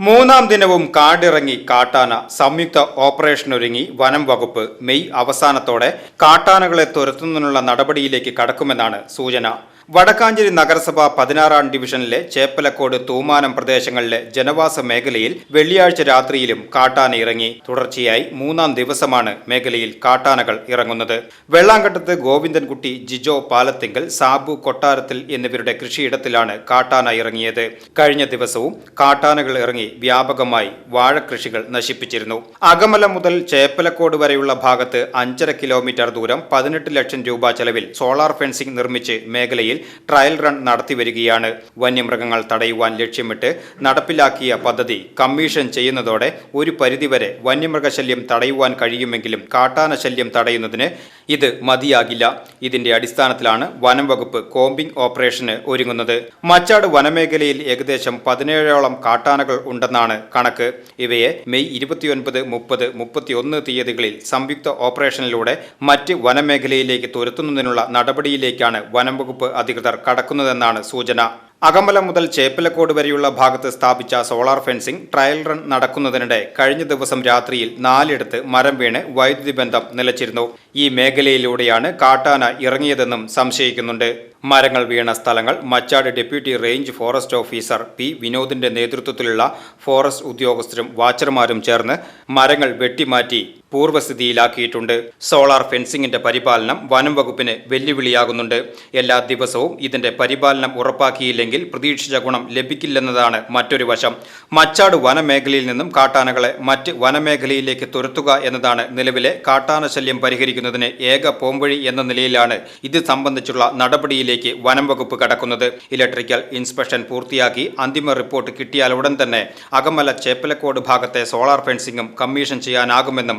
മൂന്നാം ദിനവും കാടിറങ്ങി കാട്ടാന സംയുക്ത ഓപ്പറേഷൻ ഒരുങ്ങി വനം വകുപ്പ് മെയ് അവസാനത്തോടെ കാട്ടാനകളെ തുരത്തുന്നതിനുള്ള നടപടിയിലേക്ക് കടക്കുമെന്നാണ് സൂചന. വടക്കാഞ്ചേരി നഗരസഭ പതിനാറാം ഡിവിഷനിലെ ചേപ്പലക്കോട് തൂമാനം പ്രദേശങ്ങളിലെ ജനവാസ മേഖലയിൽ വെള്ളിയാഴ്ച രാത്രിയിലും കാട്ടാന ഇറങ്ങി. തുടർച്ചയായി മൂന്നാം ദിവസമാണ് മേഖലയിൽ കാട്ടാനകൾ ഇറങ്ങുന്നത്. വെള്ളാങ്കട്ടത്ത് ഗോവിന്ദൻകുട്ടി ജിജോ പാലത്തിങ്കൽ സാബു കൊട്ടാരത്തിൽ എന്നിവരുടെ കൃഷിയിടത്തിലാണ് കാട്ടാന ഇറങ്ങിയത്. കഴിഞ്ഞ ദിവസവും കാട്ടാനകൾ ഇറങ്ങി വ്യാപകമായി വാഴക്കൃഷികൾ നശിപ്പിച്ചിരുന്നു. അകമല മുതൽ ചേപ്പലക്കോട് വരെയുള്ള ഭാഗത്ത് അഞ്ചര കിലോമീറ്റർ ദൂരം പതിനെട്ട് ലക്ഷം രൂപ ചെലവിൽ സോളാർ ഫെൻസിംഗ് നിർമ്മിച്ച് മേഖലയിൽ ട്രയൽ റൺ നടത്തിവരികയാണ് വന്യമൃഗങ്ങൾ തടയുവാൻ ലക്ഷ്യമിട്ട് നടപ്പിലാക്കിയ പദ്ധതി കമ്മീഷൻ ചെയ്യുന്നതോടെ ഒരു പരിധിവരെ വന്യമൃഗശല്യം തടയുവാൻ കഴിയുമെങ്കിലും കാട്ടാന ശല്യം തടയുന്നതിന് ഇത് മതിയാകില്ല. ഇതിന്റെ അടിസ്ഥാനത്തിലാണ് വനം വകുപ്പ് കോമ്പിംഗ് ഓപ്പറേഷന് ഒരുങ്ങുന്നത്. മച്ചാട് വനമേഖലയിൽ ഏകദേശം പതിനേഴോളം കാട്ടാനകൾ ഉണ്ടെന്നാണ് കണക്ക്. ഇവയെ മെയ് ഇരുപത്തിയൊൻപത് മുപ്പത് മുപ്പത്തിയൊന്ന് തീയതികളിൽ സംയുക്ത ഓപ്പറേഷനിലൂടെ മറ്റ് വനമേഖലയിലേക്ക് തുരത്തുന്നതിനുള്ള നടപടിയിലേക്കാണ് വനം വകുപ്പ് അധികൃതർ കടക്കുന്നതെന്നാണ് സൂചന. അകമല മുതൽ ചേപ്പിലക്കോട് വരെയുള്ള ഭാഗത്ത് സ്ഥാപിച്ച സോളാർ ഫെൻസിംഗ് ട്രയൽ റൺ നടക്കുന്നതിനിടെ കഴിഞ്ഞ ദിവസം രാത്രിയിൽ നാലിടത്ത് മരം വീണ് വൈദ്യുതി ബന്ധം നിലച്ചിരുന്നു. ഈ മേഖലയിലൂടെയാണ് കാട്ടാന ഇറങ്ങിയതെന്നും സംശയിക്കുന്നുണ്ട്. മരങ്ങൾ വീണ സ്ഥലങ്ങൾ Machad deputy range forest officer P വിനോദിന്റെ നേതൃത്വത്തിലുള്ള ഫോറസ്റ്റ് ഉദ്യോഗസ്ഥരും വാച്ചർമാരും ചേർന്ന് മരങ്ങൾ വെട്ടിമാറ്റി പൂർവസ്ഥിതിയിലാക്കിയിട്ടുണ്ട്. സോളാർ ഫെൻസിംഗിന്റെ പരിപാലനം വനം വകുപ്പിന് വെല്ലുവിളിയാകുന്നുണ്ട്. എല്ലാ ദിവസവും ഇതിന്റെ പരിപാലനം ഉറപ്പാക്കിയില്ലെങ്കിൽ പ്രതീക്ഷിച്ച ഗുണം ലഭിക്കില്ലെന്നതാണ് മറ്റൊരു വശം. മച്ചാട് വനമേഖലയിൽ നിന്നും കാട്ടാനകളെ മറ്റ് വനമേഖലയിലേക്ക് തുരത്തുക എന്നതാണ് നിലവിലെ കാട്ടാന ശല്യം പരിഹരിക്കുന്നതിന് ഏക പോംവഴി എന്ന നിലയിലാണ് ഇത് സംബന്ധിച്ചുള്ള നടപടിയിലേക്ക് വനം വകുപ്പ് കടക്കുന്നത്. ഇലക്ട്രിക്കൽ ഇൻസ്പെക്ഷൻ പൂർത്തിയാക്കി അന്തിമ റിപ്പോർട്ട് കിട്ടിയാൽ ഉടൻ തന്നെ അകമല ചേപ്പലക്കോട് ഭാഗത്തെ സോളാർ ഫെൻസിംഗും കമ്മീഷൻ ചെയ്യാനാകുമെന്നും